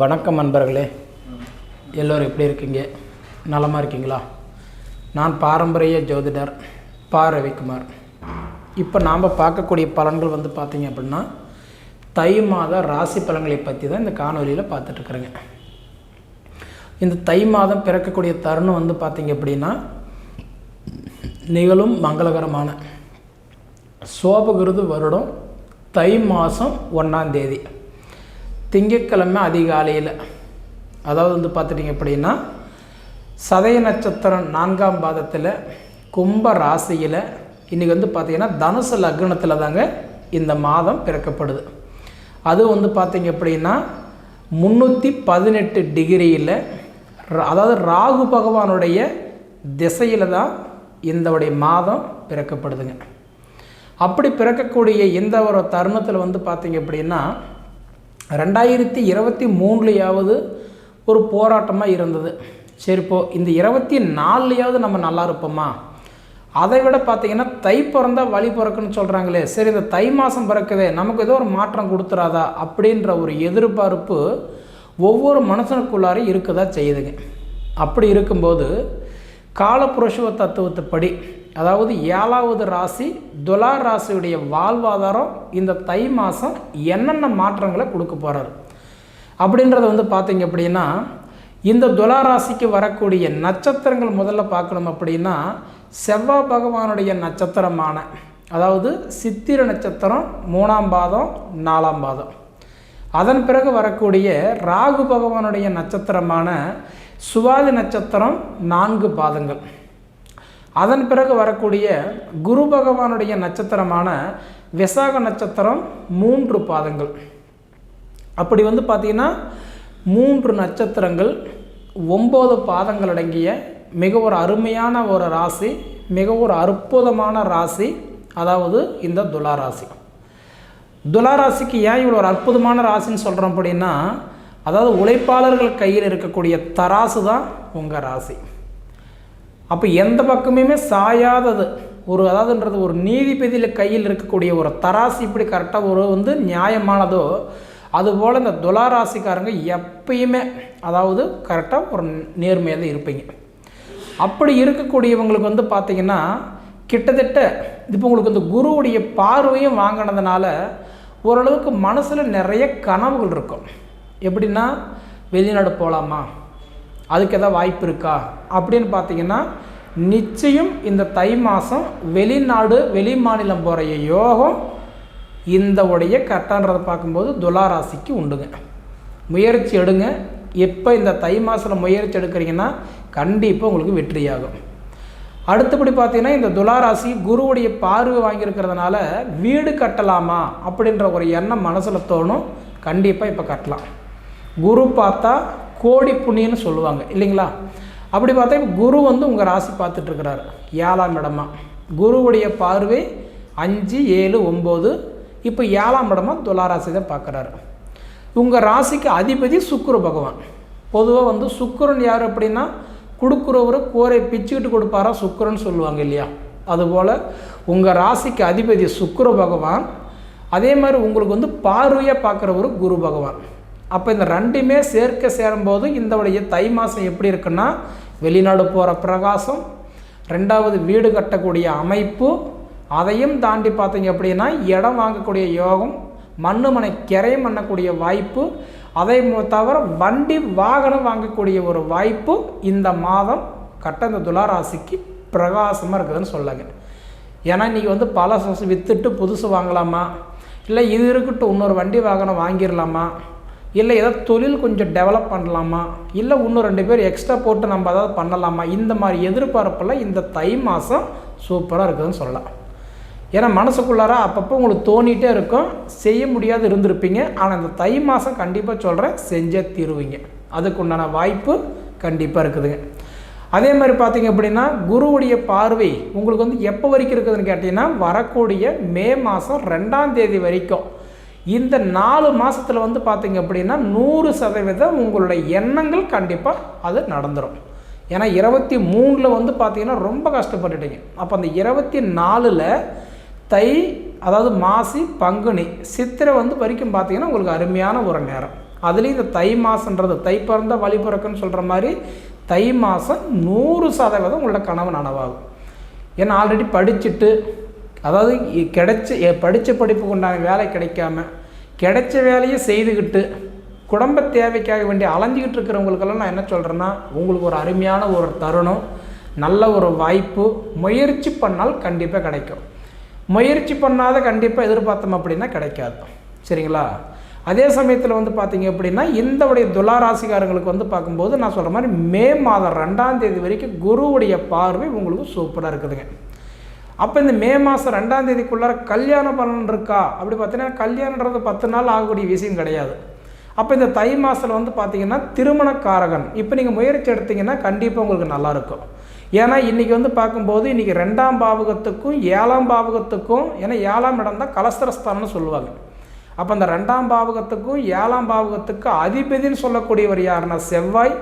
வணக்கம் நண்பர்களே. எல்லோரும் எப்படி இருக்கீங்க? நலமாக இருக்கீங்களா? நான் பாரம்பரிய ஜோதிடர் பா. ரவிக்குமார். இப்போ நாம் பார்க்கக்கூடிய பலன்கள் வந்து பார்த்தீங்க அப்படின்னா தை மாத ராசி பலன்களை பற்றி தான் இந்த காணொலியில் பார்த்துட்ருக்குறேங்க இந்த தை மாதம் பிறக்கக்கூடிய தருணம் வந்து பார்த்தீங்க அப்படின்னா நிகழும் மங்களகரமான சோபகிருது வருடம் தை மாதம் ஒன்றாம் தேதி. திங்கட்கிழமை அதிகாலையில். அதாவது வந்து பார்த்துட்டிங்க அப்படின்னா சதய நட்சத்திரம் நான்காம் பாதத்தில் கும்ப ராசியில் இன்றைக்கி வந்து பார்த்திங்கன்னா தனுசு லக்னத்தில் தாங்க இந்த மாதம் பிறக்கப்படுது. அது வந்து பார்த்திங்க அப்படின்னா முந்நூற்றி பதினெட்டு டிகிரியில் அதாவது ராகு பகவானுடைய திசையில் தான் இந்தவுடைய மாதம் பிறக்கப்படுதுங்க. அப்படி பிறக்கக்கூடிய இந்த ஒரு தருணத்தில் வந்து பார்த்திங்க அப்படின்னா ரெண்டாயிரத்தி இருபத்தி மூணுலையாவது ஒரு போராட்டமாக இருந்தது. சரி இப்போ இந்த இருபத்தி நாலுலையாவது நம்ம நல்லா இருப்போமா? அதை விட பார்த்திங்கன்னா தை பிறந்தா வழி பிறக்குன்னு சொல்கிறாங்களே சரி இந்த தை மாதம் பிறக்குதே நமக்கு ஏதோ ஒரு மாற்றம் கொடுத்துறாதா அப்படின்ற ஒரு எதிர்பார்ப்பு ஒவ்வொரு மனுஷனுக்குள்ளாரையும் இருக்கதா செய்யுதுங்க. அப்படி இருக்கும்போது காலப்புருஷவ தத்துவத்துப்படி அதாவது ஏழாவது ராசி துலா ராசியுடைய வாழ்வாதாரம் இந்த தை மாதம் என்னென்ன மாற்றங்களை கொடுக்க போகிறார் அப்படின்றத வந்து பார்த்தீங்க அப்படின்னா இந்த துலா ராசிக்கு வரக்கூடிய நட்சத்திரங்கள் முதல்ல பார்க்கணும் அப்படின்னா செவ்வாய் பகவானுடைய நட்சத்திரமான அதாவது சித்திர நட்சத்திரம் மூணாம் பாதம் நாலாம் பாதம். அதன் பிறகு வரக்கூடிய ராகு பகவானுடைய நட்சத்திரமான சுவாதி நட்சத்திரம் நான்கு பாதங்கள். அதன் பிறகு வரக்கூடிய குரு பகவானுடைய நட்சத்திரமான விசாக நட்சத்திரம் மூன்று பாதங்கள். அப்படி வந்து பார்த்திங்கன்னா மூன்று நட்சத்திரங்கள் ஒம்பது பாதங்கள் அடங்கிய மிக ஒரு அருமையான ஒரு ராசி மிக ஒரு அற்புதமான ராசி அதாவது இந்த துலாராசி துலாராசிக்கு ஏன் இவ்வளோ ஒரு அற்புதமான ராசின்னு சொல்கிறோம் அப்படின்னா அதாவது உழைப்பாளர்கள் கையில் இருக்கக்கூடிய தராசு தான் உங்கள் ராசி. அப்போ எந்த பக்கமுமே சாயாதது. ஒரு அதாவதுன்றது ஒரு நீதிபதியில் கையில் இருக்கக்கூடிய ஒரு தராசு இப்படி கரெக்டாக ஒரு வந்து நியாயமானதோ அதுபோல் இந்த துளாராசிக்காரங்க எப்பயுமே அதாவது கரெக்டாக ஒரு நேர்மையாக தான் இருப்பீங்க. அப்படி இருக்கக்கூடியவங்களுக்கு வந்து பார்த்திங்கன்னா கிட்டத்தட்ட இப்போ உங்களுக்கு இந்த குருவுடைய பார்வையும் வாங்கினதுனால ஓரளவுக்கு மனசில் நிறைய கனவுகள் இருக்கும். எப்படின்னா வெளிநாடு போகலாமா அதுக்கு எதாவது வாய்ப்பு இருக்கா அப்படின்னு பார்த்தீங்கன்னா நிச்சயம் இந்த தை மாதம் வெளிநாடு வெளி மாநிலம் போகிற யோகம் இந்த உடைய கரெக்டான்றதை பார்க்கும்போது துளாராசிக்கு உண்டுங்க. முயற்சி எடுங்க. எப்போ இந்த தை மாதத்தில் முயற்சி எடுக்கிறீங்கன்னா கண்டிப்பாக உங்களுக்கு வெற்றியாகும். அடுத்தபடி பார்த்தீங்கன்னா இந்த துளாராசி குருவுடைய பார்வை வாங்கியிருக்கிறதுனால வீடு கட்டலாமா அப்படின்ற ஒரு எண்ணம் மனசில் தோணும். கண்டிப்பாக இப்போ கட்டலாம். குரு பார்த்தா கோடி புண்ணியன்னு சொல்லுவாங்க இல்லைங்களா? அப்படி பார்த்தா குரு வந்து உங்கள் ராசி பார்த்துட்ருக்கிறார் ஏழாம் இடமா? குருவுடைய பார்வை அஞ்சு ஏழு ஒம்பது இப்போ ஏழாம் இடமா துளாராசி தான் பார்க்குறாரு. உங்கள் ராசிக்கு அதிபதி சுக்குரு பகவான். பொதுவாக வந்து சுக்குரன் யார் அப்படின்னா கொடுக்குறவரை கோரை பிச்சுக்கிட்டு கொடுப்பாரா சுக்குரன் சொல்லுவாங்க இல்லையா? அதுபோல் உங்கள் ராசிக்கு அதிபதி சுக்குர பகவான். அதே மாதிரி உங்களுக்கு வந்து பார்வையாக பார்க்குறவரு குரு பகவான். அப்போ இந்த ரெண்டுமே சேர்க்க சேரும்போது இந்தவுடைய தை மாதம் எப்படி இருக்குன்னா வெளிநாடு போகிற பிரகாசம் ரெண்டாவது வீடு கட்டக்கூடிய அமைப்பு அதையும் தாண்டி பார்த்தீங்க அப்படின்னா இடம் வாங்கக்கூடிய யோகம் மண்ணு மனை கிரையம் பண்ணக்கூடிய வாய்ப்பு அதை தவிர வண்டி வாகனம் வாங்கக்கூடிய ஒரு வாய்ப்பு இந்த மாதம் கட்ட இந்த துளாராசிக்கு பிரகாசமாக இருக்குதுன்னு சொல்லுங்க. ஏன்னா இன்றைக்கி வந்து பல விற்றுட்டு புதுசு வாங்கலாமா? இல்லை இது இருக்கட்டும் இன்னொரு வண்டி வாகனம் வாங்கிடலாமா இல்லை ஏதாவது தொழில் கொஞ்சம் டெவலப் பண்ணலாமா? இல்லை இன்னும் ரெண்டு பேர் எக்ஸ்ட்ரா போட்டு நம்ம ஏதாவது பண்ணலாமா? இந்த மாதிரி எதிர்பார்ப்பில் இந்த தை மாதம் சூப்பராக இருக்குதுன்னு சொல்லலாம். ஏன்னா மனசுக்குள்ளார அப்பப்போ உங்களுக்கு தோணிகிட்டே இருக்கும். செய்ய முடியாது இருந்திருப்பீங்க. ஆனால் இந்த தை மாதம் கண்டிப்பாக சொல்கிறேன் செஞ்சே தீருவீங்க. அதுக்கு உண்டான வாய்ப்பு கண்டிப்பாக இருக்குதுங்க. அதே மாதிரி பார்த்தீங்க அப்படின்னா குருவுடைய பார்வை உங்களுக்கு வந்து எப்போ வரைக்கும் இருக்குதுன்னு கேட்டிங்கன்னா வரக்கூடிய மே மாதம் ரெண்டாம் தேதி வரைக்கும். இந்த நாலு மாதத்தில் வந்து பார்த்தீங்க அப்படின்னா நூறு சதவீதம் உங்களுடைய எண்ணங்கள் கண்டிப்பாக அது நடந்துடும் ஏன்னா இருபத்தி மூணில் வந்து பார்த்தீங்கன்னா ரொம்ப கஷ்டப்பட்டுட்டீங்க. அப்போ அந்த இருபத்தி நாலில் தை அதாவது மாசி பங்குனி சித்திரை வந்து வரைக்கும் பார்த்தீங்கன்னா உங்களுக்கு அருமையான ஒரு நேரம். அதுலேயும் இந்த தை மாதன்றது தை பிறந்த வழி பிறக்குன்னு சொல்கிற மாதிரி தை மாதம் நூறு சதவீதம் உள்ள கனவு நனவாகும். ஏன்னா ஆல்ரெடி படிச்சுட்டு அதாவது கிடைச்ச படித்த படிப்புக்கு உண்டான வேலை கிடைக்காம கிடைச்ச வேலையை செய்துக்கிட்டு குடும்ப தேவைக்காக வேண்டி அலைஞ்சிக்கிட்டு இருக்கிறவங்களுக்கெல்லாம் நான் என்ன சொல்கிறேன்னா உங்களுக்கு ஒரு அருமையான ஒரு தருணம் நல்ல ஒரு வாய்ப்பு முயற்சி பண்ணால் கண்டிப்பாக கிடைக்கும். முயற்சி பண்ணாத கண்டிப்பாக எதிர்பார்த்தோம் அப்படின்னா கிடைக்காது. சரிங்களா? அதே சமயத்தில் வந்து பார்த்தீங்க அப்படின்னா இந்தவுடைய உடைய துளாராசிக்காரங்களுக்கு வந்து பார்க்கும்போது நான் சொல்கிற மாதிரி மே மாதம் ரெண்டாம் தேதி வரைக்கும் குருவுடைய பார்வை உங்களுக்கு சூப்பராக இருக்குதுங்க. அப்போ இந்த மே மாதம் ரெண்டாம் தேதிக்குள்ளார கல்யாண பலன் இருக்கா? அப்படி பார்த்தீங்கன்னா கல்யாணன்றது பத்து நாள் ஆகக்கூடிய விஷயம் கிடையாது. அப்போ இந்த தை மாதத்தில் வந்து பார்த்தீங்கன்னா திருமணக்காரகன். இப்போ நீங்கள் முயற்சி எடுத்தீங்கன்னா கண்டிப்பாக உங்களுக்கு நல்லாயிருக்கும் ஏன்னா இன்றைக்கி வந்து பார்க்கும்போது இன்றைக்கி ரெண்டாம் பாவகத்துக்கும் ஏழாம் பாவகத்துக்கும் ஏன்னா ஏழாம் இடம் தான் கலஸ்தரஸ்தானம்னு சொல்லுவாங்க. அப்போ அந்த ரெண்டாம் பாவகத்துக்கும் ஏழாம் பாவகத்துக்கு அதிபதின்னு சொல்லக்கூடியவர் யாருன்னா செவ்வாய்.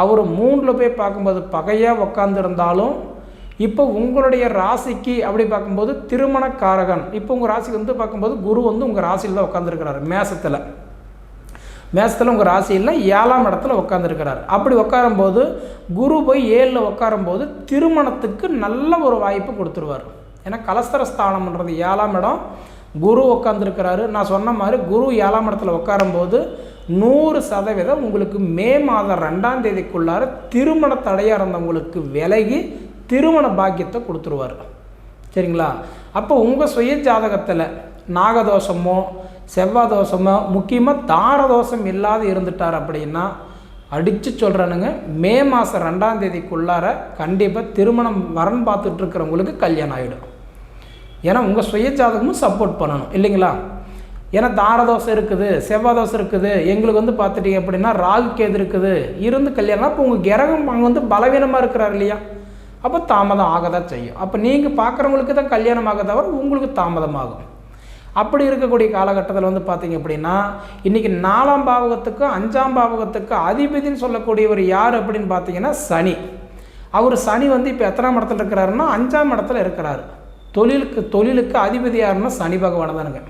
அவர் மூணில் போய் பார்க்கும்போது பகையாக உட்காந்துருந்தாலும் இப்போ உங்களுடைய ராசிக்கு அப்படி பார்க்கும்போது திருமணக்காரகன். இப்போ உங்கள் ராசிக்கு வந்து பார்க்கும்போது குரு வந்து உங்கள் ராசியில் தான் உட்காந்துருக்கிறாரு மேசத்தில். மேசத்தில் உங்கள் ராசியில் ஏழாம் இடத்துல உட்காந்துருக்கிறார் அப்படி உட்காரும்போது குரு போய் ஏழில் உட்காரும்போது திருமணத்துக்கு நல்ல ஒரு வாய்ப்பு கொடுத்துருவார். ஏன்னா கலஸ்தர ஸ்தானம்ன்றது ஏழாம் இடம். குரு உட்காந்துருக்கிறாரு நான் சொன்ன மாதிரி குரு ஏழாம் இடத்துல உட்காரும்போது நூறு சதவீதம் உங்களுக்கு மே மாதம் ரெண்டாம் தேதிக்குள்ளார திருமண தடையாக இருந்தவங்களுக்கு விலகி திருமண பாக்கியத்தை கொடுத்துருவார். சரிங்களா? அப்போ உங்கள் சுய ஜாதகத்தில் நாகதோஷமோ செவ்வாய் தோஷமோ முக்கியமாக தார தோஷம் இல்லாத இருந்துட்டார் அப்படின்னா அடித்து சொல்கிறேனுங்க மே மாதம் ரெண்டாம் தேதிக்குள்ளார கண்டிப்பாக திருமணம் வரன் பார்த்துட்டு இருக்கிறவங்களுக்கு கல்யாணம் ஆகிடும் ஏன்னா உங்கள் சுய ஜாதகமும் சப்போர்ட் பண்ணணும் இல்லைங்களா? ஏன்னா தாரதோஷம் இருக்குது செவ்வாய் தோஷம் இருக்குது எங்களுக்கு வந்து பார்த்துட்டீங்க அப்படின்னா ராகு கேது இருக்குது இருந்து கல்யாணம் அப்போ உங்கள் கிரகம் அங்கே வந்து பலவீனமாக இருக்கிறார் இல்லையா? அப்போ தாமதம் ஆக தான் செய்யும். அப்போ நீங்கள் பார்க்குறவங்களுக்கு தான் கல்யாணம் ஆக தவிர உங்களுக்கு தாமதமாகும். அப்படி இருக்கக்கூடிய காலகட்டத்தில் வந்து பார்த்தீங்க அப்படின்னா இன்றைக்கி நாலாம் பாவகத்துக்கு அஞ்சாம் பாவகத்துக்கு அதிபதின்னு சொல்லக்கூடியவர் யார் அப்படின்னு பார்த்தீங்கன்னா சனி. அவர் சனி வந்து இப்போ எத்தனாம் இடத்துல இருக்கிறாருன்னா அஞ்சாம் இடத்துல இருக்கிறாரு. தொழிலுக்கு தொழிலுக்கு அதிபதி யாருன்னா சனி பகவான் தானுங்க.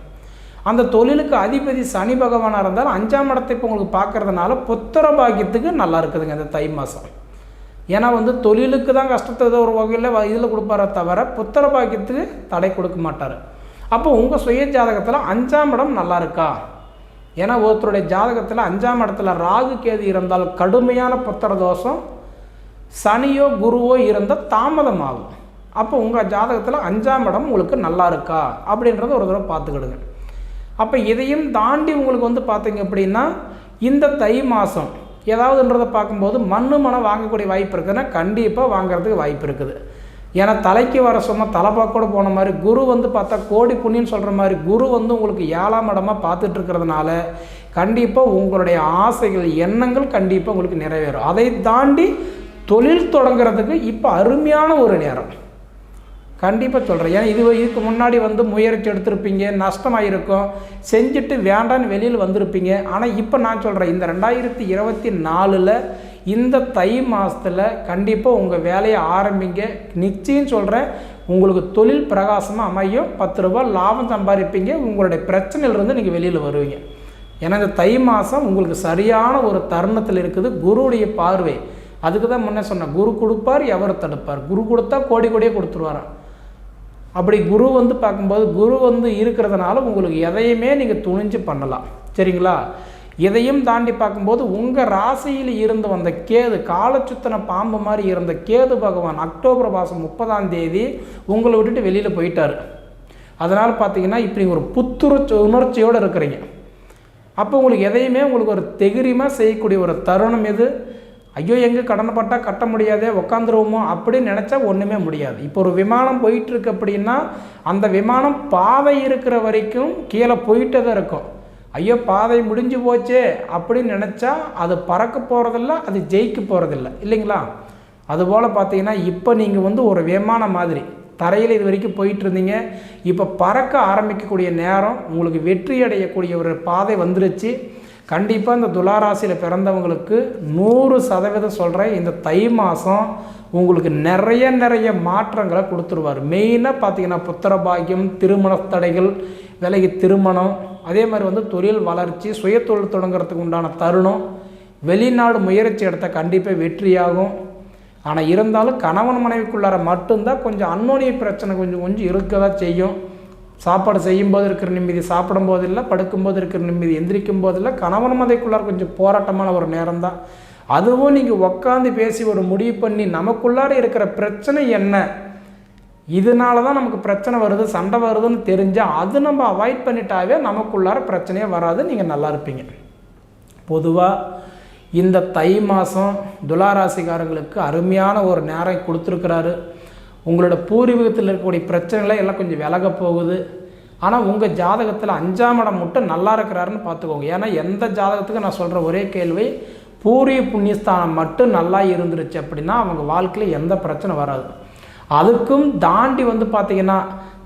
அந்த தொழிலுக்கு அதிபதி சனி பகவானாக இருந்தாலும் அஞ்சாம் இடத்தை இப்போ உங்களுக்கு பார்க்கறதுனால புத்திர பாக்கியத்துக்கு நல்லா இருக்குதுங்க இந்த தை மாதம் ஏன்னா வந்து தொழிலுக்கு தான் கஷ்டத்தை ஏதோ ஒரு வகையில் இதில் கொடுப்பாரே தவிர புத்திர பாக்கியத்துக்கு தடை கொடுக்க மாட்டார். அப்போ உங்கள் சுய ஜாதகத்தில் அஞ்சாம் இடம் நல்லா இருக்கா? ஏன்னா ஒருத்தருடைய ஜாதகத்தில் அஞ்சாம் இடத்துல ராகு கேது இருந்தால் கடுமையான புத்திர தோஷம் சனியோ குருவோ இருந்தால் தாமதமாகும். அப்போ உங்கள் ஜாதகத்தில் அஞ்சாம் இடம் உங்களுக்கு நல்லா இருக்கா? அப்படின்றத ஒரு தடவை பார்த்துக்கிடுங்க. அப்போ இதையும் தாண்டி உங்களுக்கு வந்து பார்த்தீங்க அப்படின்னா இந்த தை மாதம் ஏதாவதுன்றதை பார்க்கும்போது மண்ணு மனம் வாங்கக்கூடிய வாய்ப்பு இருக்குதுன்னா கண்டிப்பாக வாங்குறதுக்கு வாய்ப்பு இருக்குது. ஏன்னா தலைக்கு வர சும்மா தலைப்பாக்கோட போன மாதிரி குரு வந்து பார்த்தா கோடி புண்ணின்னு சொல்கிற மாதிரி குரு வந்து உங்களுக்கு ஏழாம் இடமாக பார்த்துட்டு இருக்கிறதுனால கண்டிப்பாக உங்களுடைய ஆசைகள் எண்ணங்கள் கண்டிப்பாக உங்களுக்கு நிறைவேறும். அதை தாண்டி தொழில் தொடங்குறதுக்கு இப்போ அருமையான ஒரு நேரம். கண்டிப்பாக சொல்கிறேன் ஏன்னா இது இதுக்கு முன்னாடி வந்து முயற்சி எடுத்திருப்பீங்க நஷ்டமாயிருக்கும் செஞ்சுட்டு வேண்டான்னு வெளியில் வந்திருப்பீங்க. ஆனால் இப்போ நான் சொல்கிறேன் இந்த ரெண்டாயிரத்தி இருபத்தி நாலில் இந்த தை மாதத்தில் கண்டிப்பாக உங்கள் வேலையை ஆரம்பிங்க. நிச்சயம் சொல்கிறேன் உங்களுக்கு தொழில் பிரகாசமாக அமையும். பத்து ரூபா லாபம் சம்பாதிப்பீங்க. உங்களுடைய பிரச்சனையிலிருந்து நீங்கள் வெளியில் வருவீங்க. ஏன்னா இந்த தை மாதம் உங்களுக்கு சரியான ஒரு தருணத்தில் இருக்குது குருவுடைய பார்வை. அதுக்கு தான் முன்னே சொன்னேன் குரு கொடுப்பார் எவர் தடுப்பார்? குரு கொடுத்தா கோடி கோடியே கொடுத்துருவாராம். அப்படி குரு வந்து பார்க்கும்போது குரு வந்து இருக்கிறதுனால உங்களுக்கு எதையுமே நீங்கள் துணிஞ்சு பண்ணலாம். சரிங்களா? இதையும் தாண்டி பார்க்கும்போது உங்கள் ராசியில் இருந்து வந்த கேது காலச்சுத்தன பாம்பு மாதிரி இருந்த கேது பகவான் அக்டோபர் மாதம் முப்பதாம் தேதி உங்களை விட்டுட்டு வெளியில் போயிட்டார். அதனால் பார்த்தீங்கன்னா இப்படி ஒரு புத்துணர்ச்சி உணர்ச்சியோடு இருக்கிறீங்க. அப்போ உங்களுக்கு எதையுமே உங்களுக்கு ஒரு தெகிரியமாக செய்யக்கூடிய ஒரு தருணம் எது? ஐயோ எங்கே கடனைப்பட்டால் கட்ட முடியாதே உக்காந்துருவோமோ அப்படின்னு நினச்சா ஒன்றுமே முடியாது. இப்போ ஒரு விமானம் போயிட்டுருக்கு அப்படின்னா அந்த விமானம் பாதை இருக்கிற வரைக்கும் கீழே போயிட்டே தான் இருக்கும். ஐயோ பாதை முடிஞ்சு போச்சே அப்படின்னு நினச்சா அது பறக்க போகிறதில்ல அது ஜெயிக்க போகிறதில்ல இல்லைங்களா? அதுபோல் பார்த்தீங்கன்னா இப்போ நீங்கள் வந்து ஒரு விமானம் மாதிரி தரையில் இது வரைக்கும் போயிட்டு இருந்தீங்க இப்போ பறக்க ஆரம்பிக்கக்கூடிய நேரம் உங்களுக்கு வெற்றி அடையக்கூடிய ஒரு பாதை வந்துருச்சு. கண்டிப்பாக இந்த துளாராசியில் பிறந்தவங்களுக்கு நூறு சதவீதம் சொல்கிறேன் இந்த தை மாதம் உங்களுக்கு நிறைய நிறைய மாற்றங்களை கொடுத்துருவார். மெயினாக பார்த்தீங்கன்னா புத்திர பாக்கியம் திருமண தடைகள் விலகி திருமணம் அதே மாதிரி வந்து தொழில் வளர்ச்சி சுய தொழில் தொடங்குறதுக்கு உண்டான தருணம் வெளிநாடு முயற்சி எடுத்த கண்டிப்பாக வெற்றியாகும். ஆனால் இருந்தாலும் கணவன் மனைவிக்குள்ளார மட்டும்தான் கொஞ்சம் அன்னோனிய பிரச்சனை கொஞ்சம் கொஞ்சம் இருக்க தான் செய்யும். சாப்பாடு செய்யும்போது இருக்கிற நிம்மதி சாப்பிடும் போது இல்லை படுக்கும்போது இருக்கிற நிம்மதி எந்திரிக்கும் போதில்லை கணவன் மதைக்குள்ளார கொஞ்சம் போராட்டமான ஒரு நேரம் தான் அதுவும் நீங்கள் உக்காந்து பேசி ஒரு முடிவு பண்ணி நமக்குள்ளார இருக்கிற பிரச்சனை என்ன? இதனால தான் நமக்கு பிரச்சனை வருது சண்டை வருதுன்னு தெரிஞ்சால் அது நம்ம அவாய்ட் பண்ணிட்டாவே நமக்குள்ளார பிரச்சனையே வராது நீங்கள் நல்லா இருப்பீங்க. பொதுவாக இந்த தை மாதம் துளாராசிக்காரங்களுக்கு அருமையான ஒரு நேரம் கொடுத்துருக்கிறாரு. உங்களோட பூர்வீகத்தில் இருக்கக்கூடிய பிரச்சனைகளை எல்லாம் கொஞ்சம் விலக போகுது. ஆனால் உங்கள் ஜாதகத்தில் அஞ்சாம் இடம் மட்டும் நல்லா இருக்கிறாருன்னு பார்த்துக்கோங்க ஏன்னா எந்த ஜாதகத்துக்கு நான் சொல்கிற ஒரே கேள்வி பூரிய புண்ணியஸ்தானம் மட்டும் நல்லா இருந்துருச்சு அப்படின்னா அவங்க வாழ்க்கையில் எந்த பிரச்சனை வராது. அதுக்கும் தாண்டி வந்து பார்த்திங்கன்னா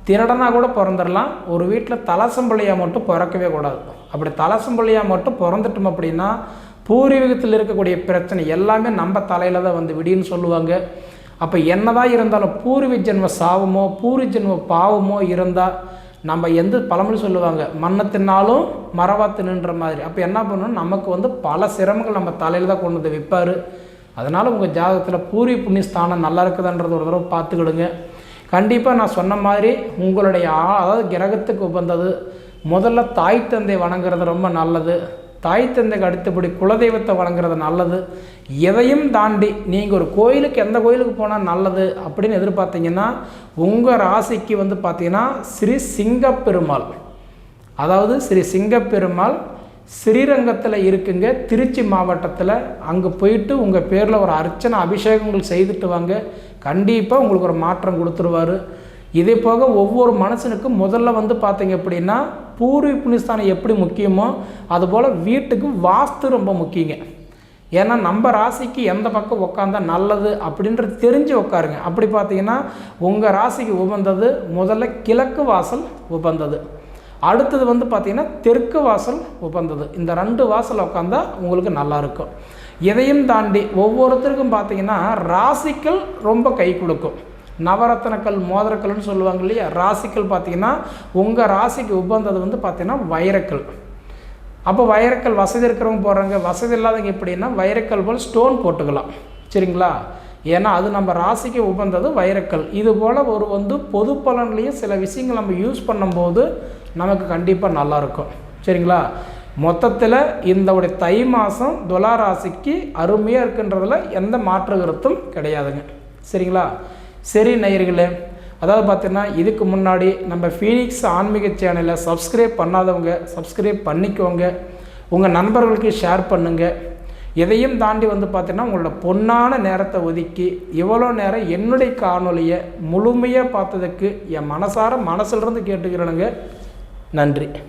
திருடனாக கூட பிறந்துடலாம் ஒரு வீட்டில் தலசம்பள்ளியாக மட்டும் பிறக்கவே கூடாது. அப்படி தலசம்பள்ளியாக மட்டும் பிறந்துட்டோம் அப்படின்னா பூர்வீகத்தில் இருக்கக்கூடிய பிரச்சனை எல்லாமே நம்ம தலையில் தான் வந்து விடின்னு சொல்லுவாங்க. அப்போ என்னதான் இருந்தாலும் பூர்வீக ஜென்ம சாவமோ பூர்வீக ஜென்ம பாவமோ இருந்தால் நம்ம எந்த பழமொழி சொல்லுவாங்க? மண்ணை தின்னாலும் மரவா நின்ற மாதிரி. அப்போ என்ன பண்ணணும்? நமக்கு வந்து பல சிரமங்கள் நம்ம தலையில் தான் கொண்டு வந்து விற்பார் அதனால் உங்கள் ஜாதகத்தில் பூரி புண்ணியஸ்தானம் நல்லா இருக்குதுன்றது ஒரு தடவை பார்த்துக்கிடுங்க. கண்டிப்பாக நான் சொன்ன மாதிரி உங்களுடைய அதாவது கிரகத்துக்கு உகந்தது முதல்ல தாய் தந்தை வணங்குறது ரொம்ப நல்லது. தாய் தந்தைக்கு அடுத்தபடி குலதெய்வத்தை வழங்குறது நல்லது. எதையும் தாண்டி நீங்கள் ஒரு கோயிலுக்கு எந்த கோயிலுக்கு போனால் நல்லது அப்படின்னு எதிர்பார்த்தீங்கன்னா உங்கள் ராசிக்கு வந்து பார்த்தீங்கன்னா ஸ்ரீ சிங்கப்பெருமாள். அதாவது ஸ்ரீ சிங்கப்பெருமாள் ஸ்ரீரங்கத்தில் இருக்குங்க. திருச்சி மாவட்டத்தில் அங்கே போயிட்டு உங்கள் பேரில் ஒரு அர்ச்சனை அபிஷேகங்கள் செய்துட்டு வாங்க. கண்டிப்பாக உங்களுக்கு ஒரு மாற்றம் கொடுத்துருவார். இதே போக ஒவ்வொரு மனுஷனுக்கும் முதல்ல வந்து பார்த்தீங்க அப்படின்னா பூர்வீக புனிஸ்தானம் எப்படி முக்கியமோ அதுபோல் வீட்டுக்கு வாஸ்து ரொம்ப முக்கியங்க. ஏன்னா நம்ம ராசிக்கு எந்த பக்கம் உட்காந்தா நல்லது அப்படின்றது தெரிஞ்சு உட்காருங்க அப்படி பார்த்தீங்கன்னா உங்கள் ராசிக்கு உபந்தது முதல்ல கிழக்கு வாசல் உபந்தது அடுத்தது வந்து பார்த்திங்கன்னா தெற்கு வாசல் உபந்தது இந்த ரெண்டு வாசல் உட்காந்தா உங்களுக்கு நல்லாயிருக்கும் இதையும் தாண்டி ஒவ்வொருத்தருக்கும் பார்த்தீங்கன்னா ராசிக்கள் ரொம்ப கை கொடுக்கும். நவரத்னக்கல் மோதிரக்கல்னு சொல்லுவாங்க இல்லையா? ராசிக்கல் பார்த்தீங்கன்னா உங்கள் ராசிக்கு உபந்தது வந்து பார்த்தீங்கன்னா வைரக்கல். அப்போ வைரக்கல் வசதி இருக்கிறவங்க போடுறாங்க வசதி இல்லாதவங்க எப்படின்னா வைரக்கல் போல் ஸ்டோன் போட்டுக்கலாம். சரிங்களா? ஏன்னா அது நம்ம ராசிக்கு உகந்தது வைரக்கல். இது போல் ஒரு வந்து பொது பலன்லேயும் சில விஷயங்கள் நம்ம யூஸ் பண்ணும்போது நமக்கு கண்டிப்பாக நல்லாயிருக்கும் சரிங்களா? மொத்தத்தில் இந்த தை மாதம் துலா ராசிக்கு அருமையாக இருக்குன்றதில் எந்த மாற்று கருத்தும் கிடையாதுங்க. சரிங்களா? சரி நேயர்களே அதாவது பார்த்தீங்கன்னா இதுக்கு முன்னாடி நம்ம ஃபீனிக்ஸ் ஆன்மீக சேனலை சப்ஸ்கிரைப் பண்ணாதவங்க சப்ஸ்கிரைப் பண்ணிக்கோங்க. உங்கள் நண்பர்களுக்கு ஷேர் பண்ணுங்கள் எதையும் தாண்டி வந்து பார்த்தீங்கன்னா உங்களோட பொன்னான நேரத்தை ஒதுக்கி இவ்வளோ நேரம் என்னுடைய காணொலியை முழுமையாக பார்த்ததுக்கு என் மனசார மனசிலிருந்து கேட்டுக்கிறேனுங்க. நன்றி.